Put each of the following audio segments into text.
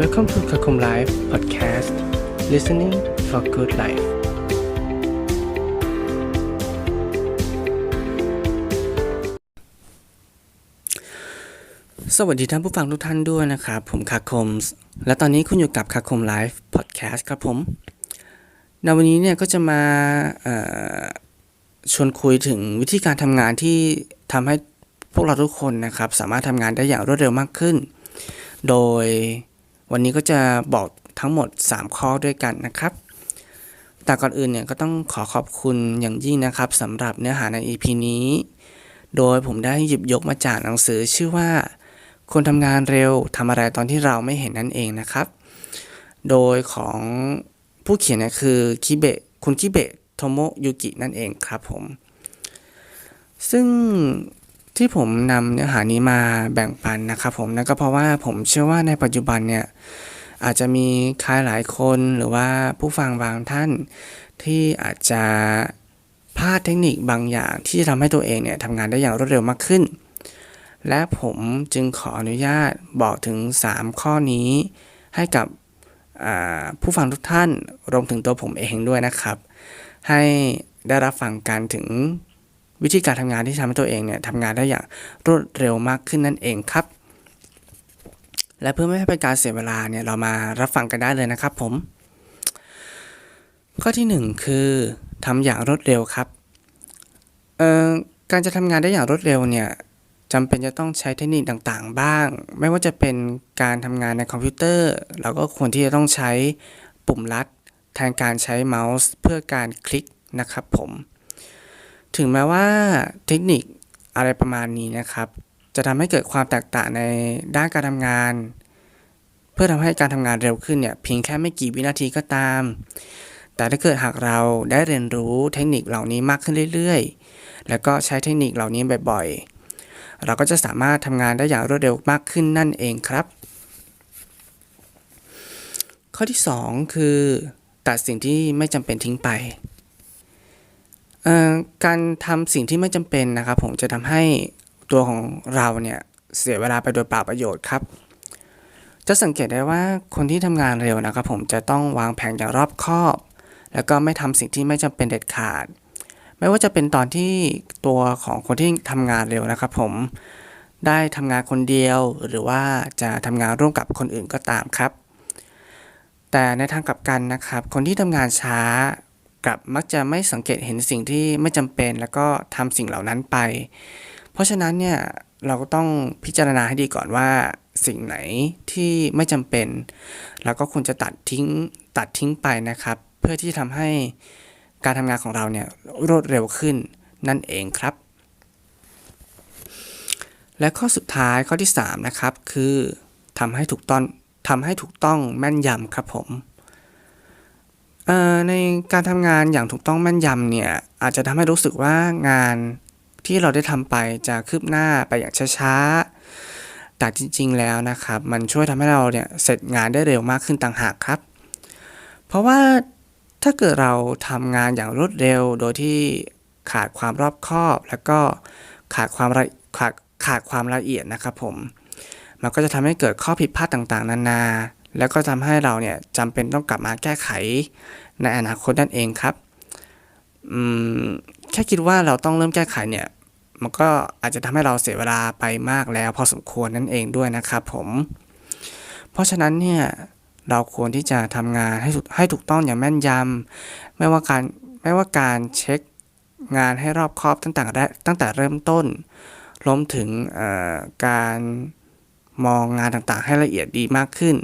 Welcome to Kakum Live Podcast Listening for Good Life สวัสดีท่านผู้ฟังทุกท่านด้วยนะครับ ผมคาคม และตอนนี้คุณอยู่กับคาคมไลฟ์พอดแคสต์ครับผม ในวันนี้เนี่ยก็จะมาชวนคุยถึงวิธีการทำงานที่ทำให้พวกเราทุกคนนะครับ สามารถทำงานได้อย่างรวดเร็วมากขึ้น โดย วันนี้ก็จะบอกทั้งหมด 3 ข้อด้วยกันนะครับ แต่ก่อนอื่นเนี่ยก็ต้องขอขอบคุณอย่างยิ่งนะครับสำหรับเนื้อหาใน EP นี้ โดยผมได้หยิบยกมาจากหนังสือชื่อว่า คนทำงานเร็วทำอะไรตอนที่เราไม่เห็นนั่นเองนะครับ โดยของผู้เขียนเนี่ยคือคิเบะคุณคิเบะโทโมยุกินั่นเองครับผม ซึ่ง ที่ผมนำเนื้อหานี้มาแบ่งปันนะครับผมนั่นก็เพราะว่าผมเชื่อว่าในปัจจุบันเนี่ยอาจจะมีใครหลายคนหรือว่าผู้ฟังบางท่าน ที่อาจจะพลาดเทคนิคบางอย่างที่จะทำให้ตัวเองเนี่ยทำงานได้อย่างรวดเร็วมากขึ้น และผมจึงขออนุญาตบอกถึง 3 ข้อนี้ให้กับผู้ฟังทุกท่านรวมถึงตัวผมเองด้วยนะครับ ให้ได้รับฟังกันถึง วิธีการทำงานที่ทำให้ตัวเองเนี่ยทำงานได้อย่างรวดเร็วมากขึ้นนั่นเองครับ และเพื่อไม่ให้เป็นการเสียเวลาเนี่ยเรามารับฟังกันได้เลยนะครับผม ข้อที่ 1 คือทำอย่างรวดเร็วครับการจะทำงานได้อย่างรวดเร็วเนี่ยจำเป็นจะต้องใช้เทคนิคต่างๆ บ้าง ไม่ว่าจะเป็นการทำงานในคอมพิวเตอร์ เราก็ควรที่จะต้องใช้ปุ่มลัด แทนการใช้เมาส์เพื่อการคลิกนะครับผม ถึงแม้ว่าเทคนิคอะไรประมาณนี้นะครับ จะทำให้เกิดความแตกต่างในด้านการทำงาน เพื่อทำให้การทำงานเร็วขึ้นเนี่ยเพียงแค่ไม่กี่วินาทีก็ตาม แต่ถ้าเกิดหากเราได้เรียนรู้เทคนิคเหล่านี้มากขึ้นเรื่อยๆ แล้วก็ใช้เทคนิคเหล่านี้บ่อยๆ เราก็จะสามารถทำงานได้อย่างรวดเร็วมากขึ้นนั่นเองครับ ข้อที่ 2 คือ ตัดสิ่งที่ไม่จำเป็นทิ้งไป การทำสิ่งที่ไม่จำเป็นนะครับผมจะทำให้ตัวของเราเนี่ยเสียเวลาไปโดยเปล่าประโยชน์ครับ จะสังเกตได้ว่าคนที่ทำงานเร็วนะครับผมจะต้องวางแผนอย่างรอบคอบ แล้วก็ไม่ทำสิ่งที่ไม่จำเป็นเด็ดขาด ไม่ว่าจะเป็นตอนที่ตัวของคนที่ทำงานเร็วนะครับผมได้ทำงานคนเดียวหรือว่าจะทำงานร่วมกับคนอื่นก็ตามครับ แต่ในทางกลับกันนะครับ คนที่ทำงานช้า กลับมักจะไม่สังเกตเห็นสิ่งที่ไม่จำเป็น แล้วก็ทำสิ่งเหล่านั้นไป เพราะฉะนั้นเนี่ยเราก็ต้องพิจารณาให้ดีก่อนว่า สิ่งไหนที่ไม่จำเป็นเราก็ควรจะตัดทิ้งตัดทิ้งไปนะครับ เพื่อที่ทำให้การทำงานของเราเนี่ยรวดเร็วขึ้นนั่นเองครับ และข้อสุดท้ายข้อที่ 3 นะครับ คือทำให้ถูกต้องทำให้ถูกต้องแม่นยำครับผม ในการทำงานอย่างถูกต้องแม่นยำเนี่ยอาจจะทำให้รู้สึกว่างานที่เราได้ทำไปจะคืบหน้าไปอย่างช้าๆ แต่จริง ๆ แล้วนะครับ มันช่วยทำให้เราเนี่ยเสร็จงานได้เร็วมากขึ้นต่างหากครับ เพราะว่าถ้าเกิดเราทำงานอย่างรวดเร็ว โดยที่ขาดความรอบคอบ แล้วก็ขาดความละขาดขาดความละเอียดนะครับผม มันก็จะทำให้เกิดข้อผิดพลาดต่างๆ นานา แล้วก็ทำให้เราเนี่ยจำเป็นต้องกลับมาแก้ไขในอนาคตนั่นเองครับอืมแค่คิดว่าเราต้องเริ่มแก้ไขเนี่ย มันก็อาจจะทำให้เราเสียเวลาไปมากแล้ว พอสมควรนั่นเองด้วยนะครับผม เพราะฉะนั้นเนี่ยเราควรที่จะทำงานให้ถูกให้ถูกต้องอย่างแม่นยำไม่ว่าการไม่ว่าการเช็คงานให้รอบคอบตั้งแต่ตั้งแต่เริ่มต้นรวมถึงการ มองงานต่างๆ ให้ละเอียดดีมากขึ้น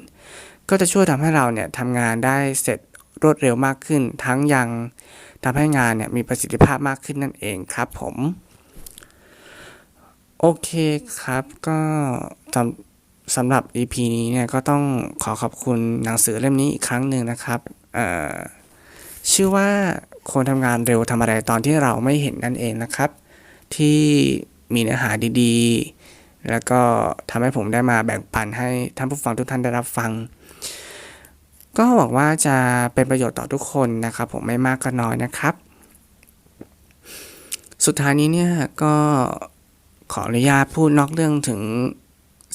ก็จะช่วยทำให้เราเนี่ยทำงานได้เสร็จรวดเร็วมากขึ้น ทั้งยังทำให้งานเนี่ยมีประสิทธิภาพมากขึ้นนั่นเองครับผม โอเคครับก็สำสำหรับ EP นี้เนี่ยก็ต้องขอขอบคุณหนังสือเล่มนี้อีกครั้งหนึ่งนะครับชื่อว่าคนทำงานเร็วทำอะไรตอนที่เราไม่เห็นนั่นเองนะครับ ที่มีเนื้อหาดีๆ แล้วก็ทำให้ผมได้มาแบ่งปันให้ท่านผู้ฟังทุกท่านได้รับฟัง ก็หวังว่าจะเป็นประโยชน์ต่อทุกคนนะครับ ผมไม่มากก็น้อยนะครับ สุดท้ายนี้เนี่ยก็ขออนุญาตพูดนอกเรื่องถึง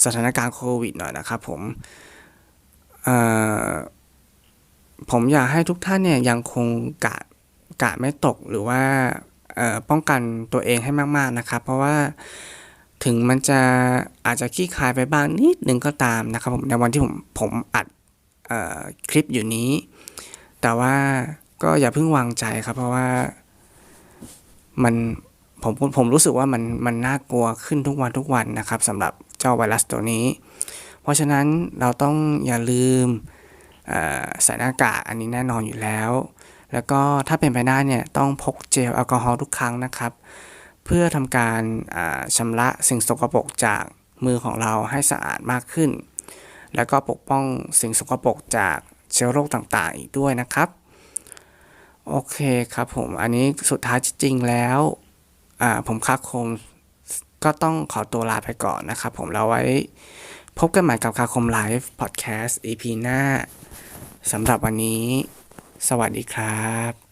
สถานการณ์โควิดหน่อยนะครับผมผมอยากให้ทุกท่านเนี่ยยังคงกะกะไม่ตกหรือว่าป้องกันตัวเองให้มาก ๆนะครับ เพราะว่า ถึงมันจะอาจจะขี้คายไปบ้างนิดนึงก็ตามนะครับผมในวันที่ผมผมอัดออคลิปอยู่นี้ แต่ว่าก็อย่าเพิ่งวางใจครับ เพราะว่ามันผมผมรู้สึกว่ามันมันน่ากลัวขึ้นทุกวันทุกวันนะครับสำหรับเจ้าไวรัสตัวนี้ เพราะฉะนั้นเราต้องอย่าลืมใส่หน้ากากอันนี้แน่นอนอยู่แล้ว แล้วก็ถ้าเป็นไปได้เนี่ยต้องพกเจลแอลกอฮอล์ทุกครั้งนะครับ เพื่อทำการชำระสิ่งสกปรกจากมือของเราให้สะอาดมากขึ้น แล้วก็ปกป้องสิ่งสกปรกจากเชื้อโรคต่างๆ อีกด้วยนะครับ โอเคครับผม อันนี้สุดท้ายจริงๆแล้วผมคักคมก็ต้องขอตัวลาไปก่อนนะครับผมแล้วไว้พบกันใหม่กับคาคมไลฟ์พอดแคสต์ EP หน้าสำหรับวันนี้ สวัสดีครับ